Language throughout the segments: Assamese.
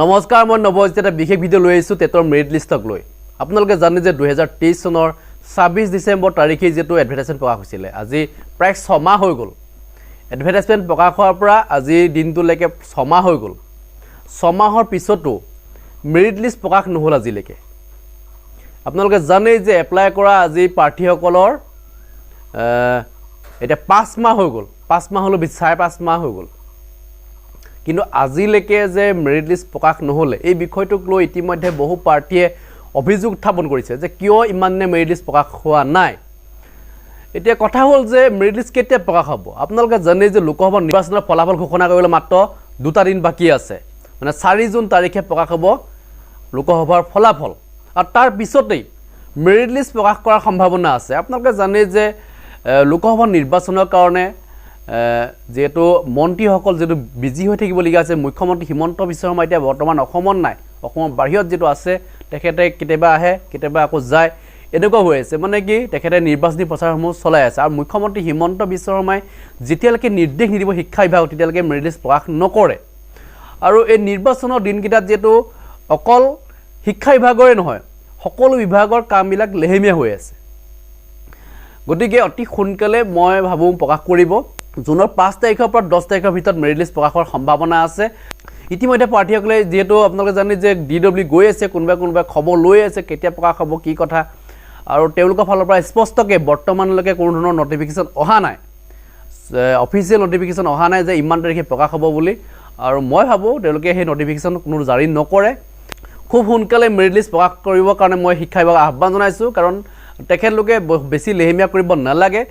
নমস্কাৰ মই নৱজিত এটা বিশেষ ভিডিঅ' লৈ আহিছোঁ টেটৰ মেৰিট লিষ্টক লৈ। আপোনালোকে জানে যে দুহেজাৰ তেইছ চনৰ ছাব্বিছ ডিচেম্বৰ তাৰিখে যিহেতু এডভাৰটাইজমেণ্ট প্ৰকাশ হৈছিলে আজি প্ৰায় ছমাহ হৈ গ'ল। এডভাৰটাইজমেণ্ট প্ৰকাশ হোৱাৰ পৰা আজিৰ দিনটোলৈকে ছমাহ হৈ গ'ল। ছমাহৰ পিছতো মেৰিট লিষ্ট প্ৰকাশ নহ'ল আজিলৈকে। আপোনালোকে জানেই যে এপ্লাই কৰা আজি প্ৰাৰ্থীসকলৰ এতিয়া পাঁচ মাহ হৈ গ'ল। পাঁচ মাহ হ'লেও চাৰে পাঁচ মাহ হৈ গ'ল। কিন্তু আজিলৈকে যে মেৰিট লিষ্ট প্ৰকাশ নহ'লে এই বিষয়টোক লৈ ইতিমধ্যে বহু প্ৰাৰ্থীয়ে অভিযোগ উত্থাপন কৰিছে যে কিয় ইমান মেৰিট লিষ্ট প্ৰকাশ হোৱা নাই। এতিয়া কথা হ'ল যে মেৰিট লিষ্ট কেতিয়া প্ৰকাশ হ'ব? আপোনালোকে জানেই যে লোকসভা নিৰ্বাচনৰ ফলাফল ঘোষণা কৰিবলৈ মাত্ৰ দুটা দিন বাকী আছে। মানে চাৰি জুন তাৰিখে প্ৰকাশ হ'ব লোকসভাৰ ফলাফল। আৰু তাৰ পিছতেই মেৰিট লিষ্ট প্ৰকাশ কৰাৰ সম্ভাৱনা আছে। আপোনালোকে জানেই যে লোকসভা নিৰ্বাচনৰ কাৰণে যিহেতু মন্ত্ৰীসকল যিহেতু বিজি হৈ থাকিবলগীয়া আছে মুখ্যমন্ত্ৰী হিমন্ত বিশ্ব শৰ্মা এতিয়া বৰ্তমান অসমত নাই অসমৰ বাহিৰত যিটো আছে তেখেতে কেতিয়াবা আহে কেতিয়াবা আকৌ যায় এনেকুৱা হৈ আছে। মানে কি তেখেতে নিৰ্বাচনী প্ৰচাৰসমূহ চলাই আছে। আৰু মুখ্যমন্ত্ৰী হিমন্ত বিশ্ব শৰ্মাই যেতিয়ালৈকে নিৰ্দেশ নিদিব শিক্ষা বিভাগক তেতিয়ালৈকে মেৰিট লিষ্ট প্ৰকাশ নকৰে। আৰু এই নিৰ্বাচনৰ দিনকেইটাত যিহেতু অকল শিক্ষা বিভাগৰে নহয় সকলো বিভাগৰ কামবিলাক লেহেমীয়া হৈ আছে। গতিকে অতি সোনকালে মই ভাবোঁ প্ৰকাশ কৰিব। জুনৰ পাঁচ তাৰিখৰ পৰা দহ তাৰিখৰ ভিতৰত মেৰিট লিষ্ট প্ৰকাশ হোৱাৰ সম্ভাৱনা আছে। ইতিমধ্যে প্ৰাৰ্থীসকলে যিহেতু আপোনালোকে জানে যে ডি ডব্লিউ গৈ আছে কোনোবাই কোনোবাই খবৰ লৈ আছে কেতিয়া প্ৰকাশ হ'ব কি কথা। আৰু তেওঁলোকৰ ফালৰ পৰা স্পষ্টকৈ বৰ্তমানলৈকে কোনো ধৰণৰ নটিফিকেশ্যন অহা নাই। অফিচিয়েল নটিফিকেশ্যন অহা নাই যে ইমান তাৰিখে প্ৰকাশ হ'ব বুলি। আৰু মই ভাবোঁ তেওঁলোকে সেই নটিফিকেশ্যন কোনো জাৰি নকৰে। খুব সোনকালে মেৰিট লিষ্ট প্ৰকাশ কৰিবৰ কাৰণে মই শিক্ষা বিভাগক আহ্বান জনাইছোঁ। কাৰণ তেখেতলোকে বেছি লেহেমীয়া কৰিব নালাগে।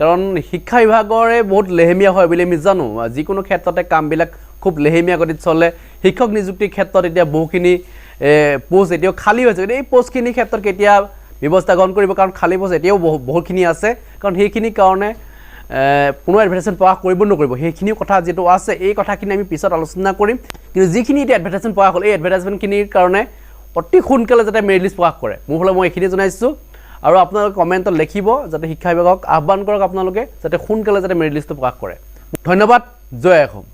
কাৰণ শিক্ষা বিভাগৰে বহুত লেহেমীয়া হয় বুলি আমি জানো। যিকোনো ক্ষেত্ৰতে কামবিলাক খুব লেহেমীয়া গতিত চলে। শিক্ষক নিযুক্তিৰ ক্ষেত্ৰত এতিয়া বহুখিনি পোষ্ট এতিয়াও খালী হৈছে। গতিকে এই পোষ্টখিনিৰ ক্ষেত্ৰত কেতিয়া ব্যৱস্থা গ্ৰহণ কৰিব? কাৰণ খালী পোষ্ট এতিয়াও বহু, বহুতখিনি আছে। কাৰণ সেইখিনিৰ কাৰণে পুনৰ এডভাৰটাইজমেণ্ট প্ৰকাশ কৰিব নকৰিব। সেইখিনি কথা যিটো আছে, এই কথাখিনি আমি পিছত আলোচনা কৰিম। কিন্তু যিখিনি এতিয়া এডভাৰটাইজমেণ্ট প্ৰকাশ হ'ল, এই এডভাৰটাইজমেণ্টখিনিৰ কাৰণে অতি সোনকালে যাতে মেৰিট লিষ্ট প্ৰকাশ কৰে। মোৰ ফালে মই এইখিনি জনাইছোঁ। আৰু আপোনালোকে কমেণ্টত লিখিব যাতে শিক্ষা বিভাগক আহ্বান কৰক আপোনালোকে যাতে সোনকালে যাতে মেৰিট লিষ্টটো প্ৰকাশ কৰে। ধন্যবাদ জয় অসম